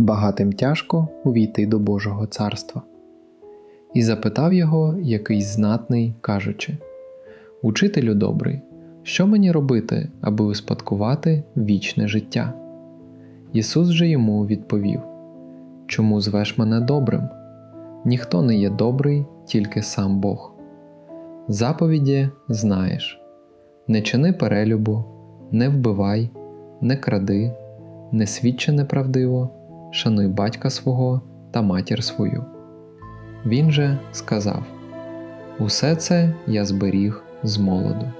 багатим тяжко увійти до Божого царства. І запитав його якийсь знатний, кажучи: Учителю добрий, що мені робити, аби успадкувати вічне життя? Ісус же йому відповів: Чому звеш мене добрим? Ніхто не є добрий, тільки сам Бог. Заповіді знаєш: не чини перелюбу, не вбивай, не кради, не свідчи неправдиво, шануй батька свого та матір свою. Він же сказав: Усе це я зберіг з молоду.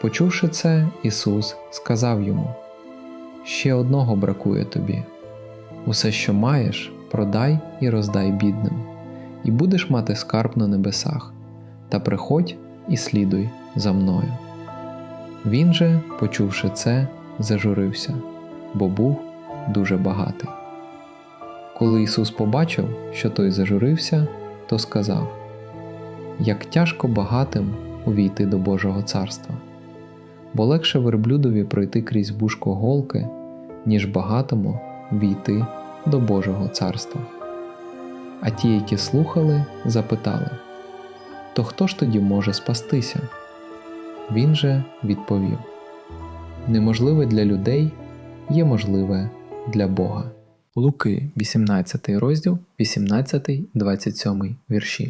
Почувши це, Ісус сказав йому: Ще одного бракує тобі. Усе, що маєш, продай і роздай бідним, і будеш мати скарб на небесах, та приходь і слідуй за мною. Він же, почувши це, зажурився, бо був дуже багатий. Коли Ісус побачив, що той зажурився, то сказав: Як тяжко багатим увійти до Божого царства, бо легше верблюдові пройти крізь бушко голки, ніж багатому війти до Божого царства. А ті, які слухали, запитали: То хто ж тоді може спастися? Він же відповів: Неможливе для людей є можливе для Бога. Луки, 18 розділ, 18-27 вірші.